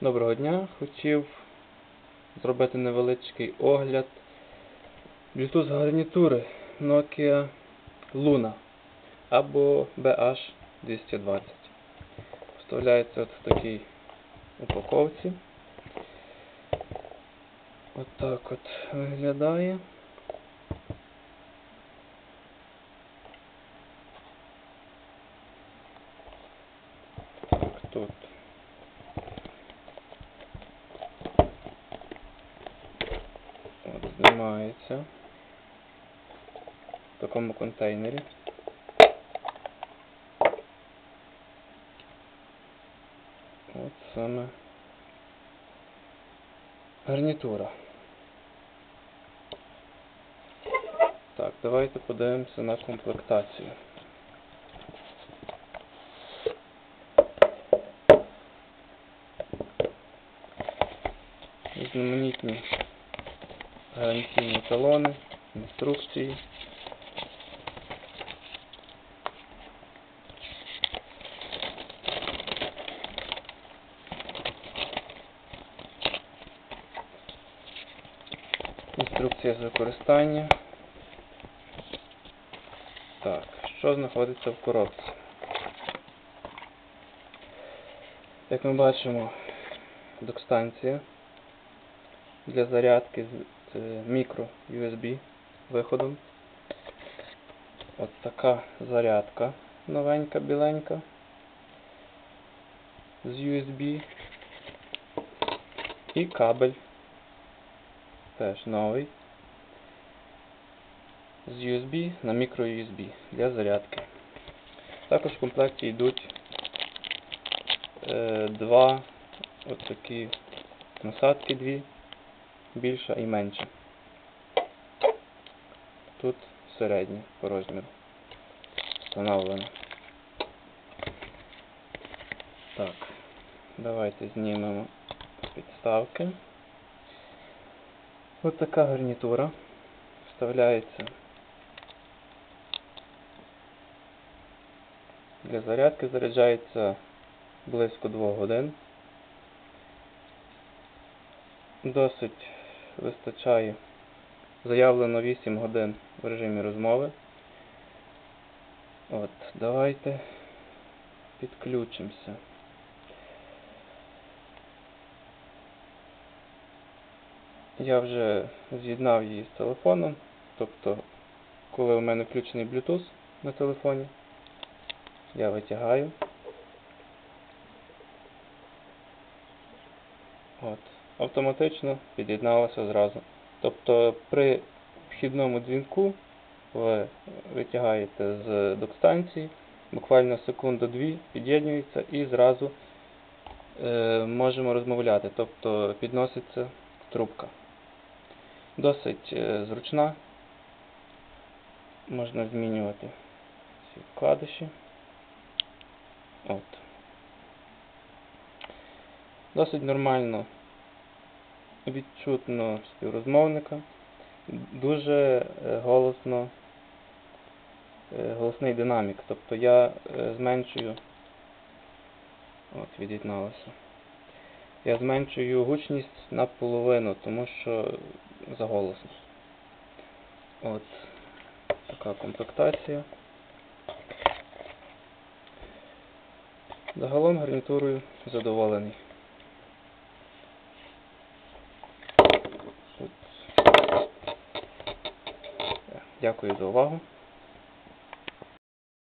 Доброго дня. Хотів зробити невеличкий огляд Bluetooth гарнітури Nokia Luna або BH220. Вставляється от в такій упаковці. От так от виглядає. Так, тут От, знімається в такому контейнері. От саме гарнітура. Так, давайте подивимося на комплектацію. Знаменітні гарантійні талони, інструкції. Інструкція з використання. Так, що знаходиться в коробці? Як ми бачимо, докстанція для зарядки з е, USB виходом. От така зарядка новенька, біленька з USB і кабель теж новий з USB на мікро USB для зарядки. Також в комплекті йдуть е, два от такі насадки дві більша і менша. Тут середня по розміру. Встановлено. Так, давайте знімемо підставки. Ось така гарнітура. Вставляється для зарядки, заряджається близько 2 годин. Досить вистачає заявлено 8 годин в режимі розмови. От, давайте підключимося. Я вже з'єднав її з телефоном, тобто, коли у мене включений Bluetooth на телефоні, я витягаю. От, автоматично під'єдналося зразу. Тобто при вхідному дзвінку ви витягаєте з док-станції, буквально секунду-дві під'єднується і зразу е, можемо розмовляти, тобто підноситься трубка. Досить е, зручна, можна змінювати ці вкладиші. От. Досить нормально відчутно співрозмовника. Дуже е, голосно, е, голосний динамік. Тобто я е, зменшую, от від'єдналося. Я зменшую гучність наполовину, тому що заголосно. От така комплектація. Загалом гарнітурою задоволений. Дякую за увагу.